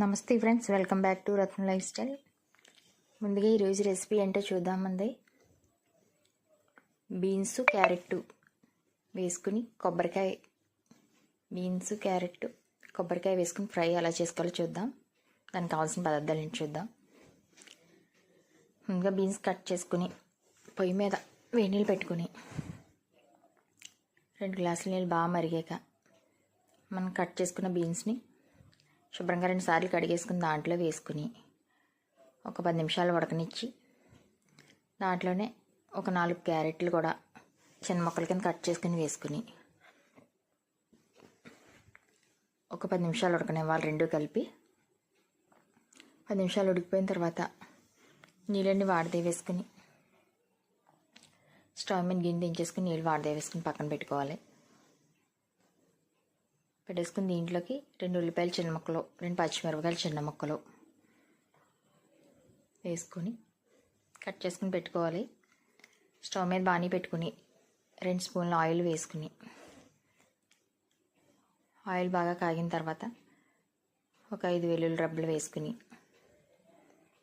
నమస్తే friends welcome back to Ratna lifestyle. ముందుగా ఈరోజు రెసిపీ ఏంటో చూద్దామంది బీన్స్ క్యారెట్ వేసుకుని కొబ్బరికాయ. బీన్స్ క్యారెట్ కొబ్బరికాయ వేసుకుని ఫ్రై ఎలా చేసుకోవాలో చూద్దాం. దానికి కావాల్సిన పదార్థాలు ఏంటి చూద్దాం. ముందుగా బీన్స్ కట్ చేసుకుని పొయ్యి మీద వేడి నీళ్ళు పెట్టుకుని రెండు గ్లాసుల నీళ్ళు బాగా మరిగాక మనం కట్ చేసుకున్న బీన్స్ని శుభ్రంగా రెండు సార్లు కడిగేసుకుని దాంట్లో వేసుకుని ఒక పది నిమిషాలు ఉడకనిచ్చి దాంట్లోనే ఒక నాలుగు క్యారెట్లు కూడా చిన్న ముక్కల కింద కట్ చేసుకుని వేసుకుని ఒక పది నిమిషాలు ఉడకనివ్వాలి రెండు కలిపి. పది నిమిషాలు ఉడికిపోయిన తర్వాత నీళ్ళని వాడితే వేసుకుని స్టవ్ మీద గిన్నె దించేసుకుని నీళ్ళు వాడితే వేసుకుని పక్కన పెట్టుకోవాలి. పెట్టేసుకుని దీంట్లోకి రెండు ఉల్లిపాయలు చిన్న ముక్కలు రెండు పచ్చిమిరపకాయలు చిన్న ముక్కలు వేసుకొని కట్ చేసుకుని పెట్టుకోవాలి. స్టవ్ మీద బాణీ పెట్టుకుని రెండు స్పూన్ల ఆయిల్ వేసుకుని. ఆయిల్ బాగా కాగిన తర్వాత ఒక ఐదు వెల్లుల్లి రబ్బలు వేసుకుని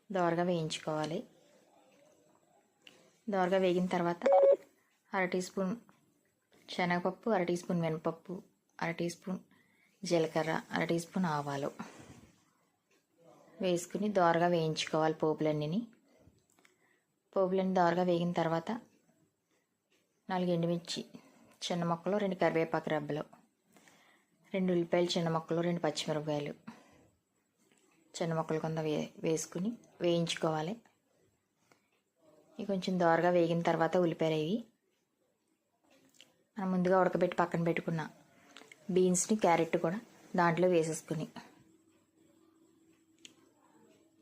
దోరగా వేయించుకోవాలి. దోరగా వేగిన తర్వాత అర టీ స్పూన్ శనగపప్పు అర టీ స్పూన్ మినపప్పు అర టీ స్పూన్ జీలకర్ర అర టీ స్పూన్ ఆవాలు వేసుకుని దోరగా వేయించుకోవాలి పోపులన్నీ పోపులన్నీ దోరగా వేగిన తర్వాత నాలుగు ఎండుమిర్చి చిన్న మొక్కలు రెండు కరివేపాకు రబ్బలు రెండు ఉల్లిపాయలు చిన్న మొక్కలు రెండు పచ్చిమిరపకాయలు చిన్న మొక్కలు కొంత వే వేసుకుని వేయించుకోవాలి. ఇవి కొంచెం దోరగా వేగిన తర్వాత ఉల్లిపాయలు అవి మనం ముందుగా ఉడకబెట్టి పక్కన పెట్టుకున్న బీన్స్ని క్యారెట్ కూడా దాంట్లో వేసేసుకుని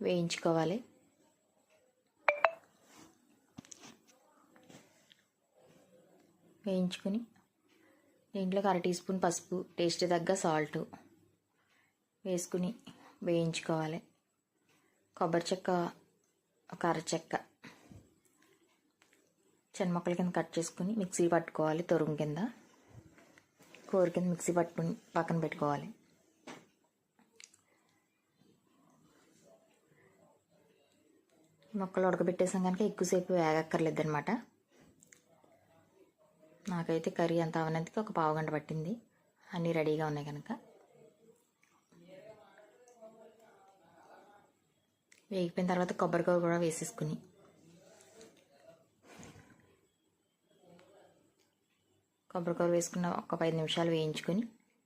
వేయించుకోవాలి. వేయించుకుని దీంట్లోకి అర టీ స్పూన్ పసుపు టేస్ట్ తగ్గ సాల్ట్ వేసుకుని వేయించుకోవాలి. కొబ్బరి చెక్క ఒక అర చెక్క చిన్న ముక్కల కింద కట్ చేసుకుని మిక్సీ పట్టుకోవాలి తొరుగు కింద. కూర కింద మిక్సీ పట్టుకుని పక్కన పెట్టుకోవాలి. మొక్కలు ఉడకబెట్టేసాం కనుక ఎక్కువసేపు వేగక్కర్లేదు అనమాట నాకైతే కర్రీ అంత అవనందుకు ఒక పావు గంట పట్టింది. అన్నీ రెడీగా ఉన్నాయి కనుక. వేగిపోయిన తర్వాత కొబ్బరికాయ కూడా వేసేసుకుని కొబ్బరికాయ వేసుకున్న ఒక పది నిమిషాలు వేయించుకొని